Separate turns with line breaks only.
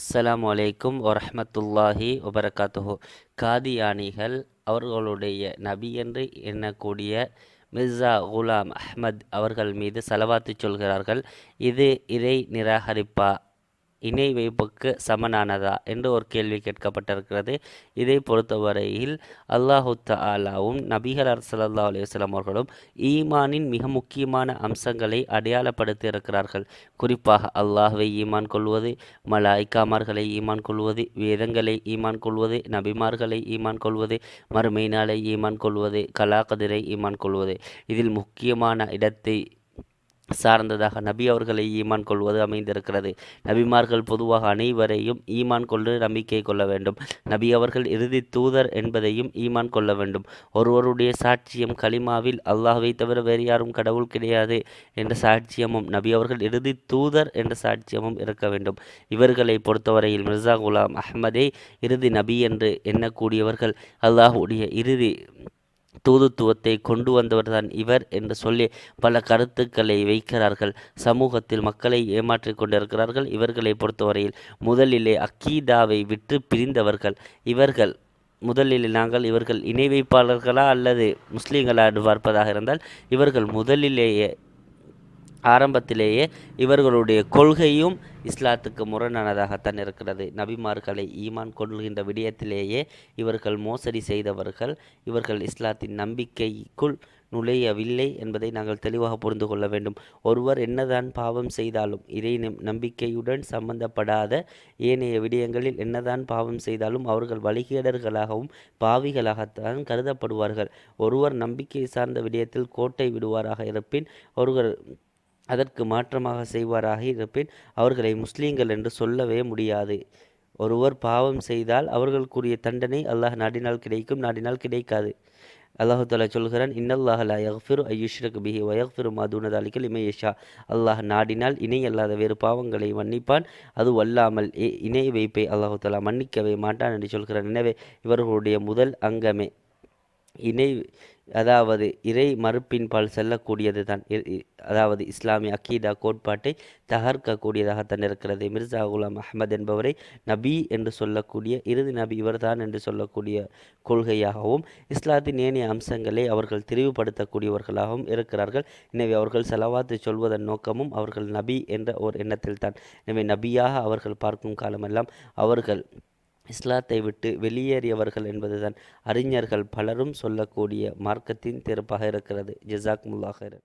அஸ்ஸலாமு அலைக்கும் வரஹ்மத்துல்லாஹி வபரகாத்துஹோ. காதியானிகள் அவர்களுடைய நபி என்று எண்ணக்கூடிய மிர்சா குலாம் அஹ்மத் அவர்கள் மீது செலவாத்து சொல்கிறார்கள் இது இதை நிராகரிப்பா? இணை வைப்புக்கு சமனானதா என்று ஒரு கேள்வி கேட்கப்பட்டிருக்கிறது. இதை பொறுத்தவரையில் அல்லாஹு தாலாவும் நபிகள் அரசல்லா அலுவலம் அவர்களும் ஈமானின் மிக முக்கியமான அம்சங்களை அடையாளப்படுத்தி இருக்கிறார்கள் குறிப்பாக அல்லாஹுவை ஈமான் கொள்வது மலாய்க்காமார்களை ஈமான் கொள்வது வேதங்களை ஈமான் கொள்வது நபிமார்களை ஈமான் கொள்வது மறுமை நாளை ஈமான் கொள்வது கலாகதிரை ஈமான் கொள்வது. இதில் முக்கியமான இடத்தை சார்ந்ததாக நபி அவர்களை ஈமான் கொள்வது அமைந்திருக்கிறது. நபிமார்கள் பொதுவாக அனைவரையும் ஈமான் கொண்டு நம்பிக்கை கொள்ள வேண்டும். நபி அவர்கள் இறுதி தூதர் என்பதையும் ஈமான் கொள்ள வேண்டும். ஒருவருடைய சாட்சியம் கலிமாவில் அல்லாஹை தவிர வேறு யாரும் கடவுள் கிடையாது என்ற சாட்சியமும் நபி அவர்கள் இறுதி தூதர் என்ற சாட்சியமும் இருக்க வேண்டும். இவர்களை பொறுத்தவரையில் மிர்சா குலாம் அஹ்மதே இறுதி நபி என்று எண்ணக்கூடியவர்கள். அல்லாஹுடைய இறுதி தூதுத்துவத்தை கொண்டு வந்தவர்தான் இவர் என்று சொல்லி பல கருத்துக்களை வைக்கிறார்கள். சமூகத்தில் மக்களை ஏமாற்றிக் கொண்டிருக்கிறார்கள். இவர்களை பொறுத்தவரையில் முதலிலே அக்கீதாவை விற்று பிரிந்தவர்கள் இவர்கள். முதலில் நாங்கள் இவர்கள் இணை வைப்பாளர்களா அல்லது முஸ்லீம்களா என்று பார்ப்பதாக இருந்தால் இவர்கள் முதலிலேயே ஆரம்பத்திலேயே இவர்களுடைய கொள்கையும் இஸ்லாத்துக்கு முரணானதாகத்தான் இருக்கிறது. நபிமார்களை ஈமான் கொள்கின்ற விடயத்திலேயே இவர்கள் மோசடி செய்தவர்கள் இவர்கள் இஸ்லாத்தின் நம்பிக்கைக்குள் நுழையவில்லை என்பதை நாங்கள் தெளிவாக புரிந்து கொள்ள வேண்டும். ஒருவர் என்னதான் பாவம் செய்தாலும் இறை நம்பிக்கையுடன் சம்பந்தப்படாத ஏனைய விடயங்களில் என்னதான் பாவம் செய்தாலும் அவர்கள் வழிகேடர்களாகவும் பாவிகளாகத்தான் கருதப்படுவார்கள். ஒருவர் நம்பிக்கை சார்ந்த விடயத்தில் கோட்டை விடுவாராக இருப்பின் அவர்கள் அதற்கு மாற்றமாக செய்வாராக இருப்பின் அவர்களை முஸ்லீம்கள் என்று சொல்லவே முடியாது. ஒருவர் பாவம் செய்தால் அவர்களுக்குரிய தண்டனை அல்லாஹ் நாடினால் கிடைக்கும் நாடினால் கிடைக்காது. அல்லாஹு தாலா சொல்கிறான் இன்னல்லாஹலா யஃபிரு ஐயுஷ்ரக் பிஹி வயஃபிரு மாதுனதாலிக்கல் இமையஷா அல்லாஹ் நாடினால் இணை அல்லாத வேறு பாவங்களை மன்னிப்பான் அது அல்லாமல் இணை வைப்பை அல்லாஹு தாலா மன்னிக்கவே மாட்டான் என்று சொல்கிறான். எனவே இவர்களுடைய முதல் அங்கமே இணை அதாவது இறை மறுப்பின்பால் செல்லக்கூடியது தான். அதாவது இஸ்லாமிய அக்கீதா கோட்பாட்டை தகர்க்கக்கூடியதாகத்தான் இருக்கிறது. மிர்சா குலாம் அஹமது என்பவரை நபி என்று சொல்லக்கூடிய இறுதி நபி இவர்தான் என்று சொல்லக்கூடிய கொள்கையாகவும் இஸ்லாத்தின் ஏனைய அம்சங்களை அவர்கள் தெரிவுபடுத்தக்கூடியவர்களாகவும் இருக்கிறார்கள். எனவே அவர்கள் செலவாத்து சொல்வதன் நோக்கமும் அவர்கள் நபி என்ற ஒரு எண்ணத்தில் தான் எனவே நபியாக அவர்கள் பார்க்கும் காலமெல்லாம் அவர்கள் இஸ்லாத்தை விட்டு வெளியேறியவர்கள் என்பதுதான் அறிஞர்கள் பலரும் சொல்லக்கூடிய மார்க்கத்தின் திறப்பாக இருக்கிறது. ஜிசாக் முல்லாஹர்